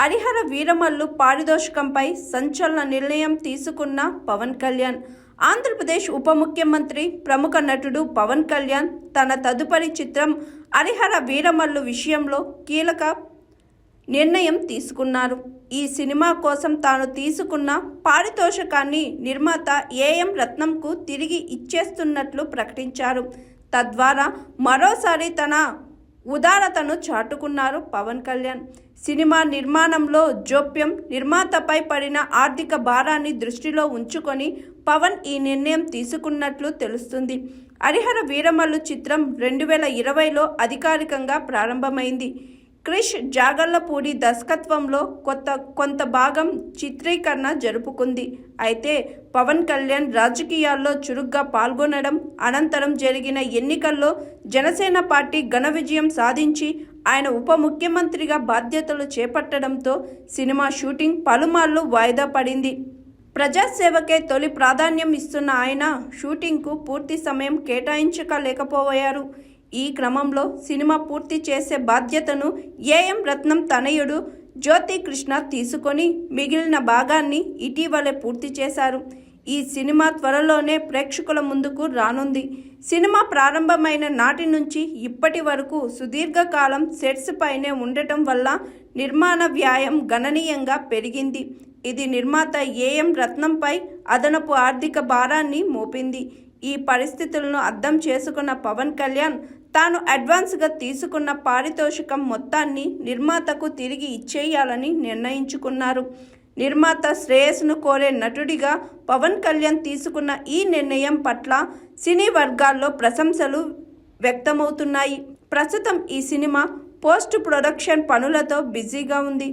హరిహర వీరమల్లు పారితోషికంపై సంచలన నిర్ణయం తీసుకున్న పవన్ కళ్యాణ్. ఆంధ్రప్రదేశ్ ఉప ముఖ్యమంత్రి ప్రముఖ నటుడు పవన్ కళ్యాణ్ తన తదుపరి చిత్రం హరిహర వీరమల్లు విషయంలో కీలక నిర్ణయం తీసుకున్నారు. ఈ సినిమా కోసం తాను తీసుకున్న పారితోషికాన్ని నిర్మాత ఏఎం రత్నంకు తిరిగి ఇచ్చేస్తున్నట్లు ప్రకటించారు. తద్వారా మరోసారి తన ఉదారతను చాటుకున్నారు పవన్ కళ్యాణ్. సినిమా నిర్మాణంలో జోప్యం నిర్మాతపై పడిన ఆర్థిక భారాన్ని దృష్టిలో ఉంచుకొని పవన్ ఈ నిర్ణయం తీసుకున్నట్లు తెలుస్తుంది. హరిహర వీరమల్లు చిత్రం రెండు వేల ఇరవైలో అధికారికంగా ప్రారంభమైంది. క్రిష్ జాగర్లపూడి దర్శకత్వంలో కొత్త కొంత భాగం చిత్రీకరణ జరుపుకుంది. అయితే పవన్ కళ్యాణ్ రాజకీయాల్లో చురుగ్గా పాల్గొనడం అనంతరం జరిగిన ఎన్నికల్లో జనసేన పార్టీ ఘన విజయం సాధించి ఆయన ఉప ముఖ్యమంత్రిగా బాధ్యతలు చేపట్టడంతో సినిమా షూటింగ్ పలుమార్లు వాయిదా పడింది. ప్రజాసేవకే తొలి ప్రాధాన్యం ఇస్తున్న ఆయన షూటింగ్కు పూర్తి సమయం కేటాయించకలేకపోయారు ఈ క్రమంలో సినిమా పూర్తి చేసే బాధ్యతను ఏఎం రత్నం తనయుడు జ్యోతి కృష్ణ తీసుకొని మిగిలిన భాగాన్ని ఇటీవలే పూర్తి చేశారు. ఈ సినిమా త్వరలోనే ప్రేక్షకుల ముందుకు రానుంది. సినిమా ప్రారంభమైన నాటి నుంచి ఇప్పటి వరకు సుదీర్ఘకాలం సెట్స్ పైనే ఉండటం వల్ల నిర్మాణ వ్యాయం గణనీయంగా పెరిగింది. ఇది నిర్మాత ఏఎం రత్నంపై అదనపు ఆర్థిక భారాన్ని మోపింది. ఈ పరిస్థితులను అర్థం చేసుకున్న పవన్ కళ్యాణ్ తాను అడ్వాన్స్గా తీసుకున్న పారితోషికం మొత్తాన్ని నిర్మాతకు తిరిగి ఇచ్చేయాలని నిర్ణయించుకున్నారు. నిర్మాత శ్రేయస్సును కోరే నటుడిగా పవన్ కళ్యాణ్ తీసుకున్న ఈ నిర్ణయం పట్ల సినీ వర్గాల్లో ప్రశంసలు వ్యక్తమవుతున్నాయి. ప్రస్తుతం ఈ సినిమా పోస్ట్ ప్రొడక్షన్ పనులతో బిజీగా ఉంది.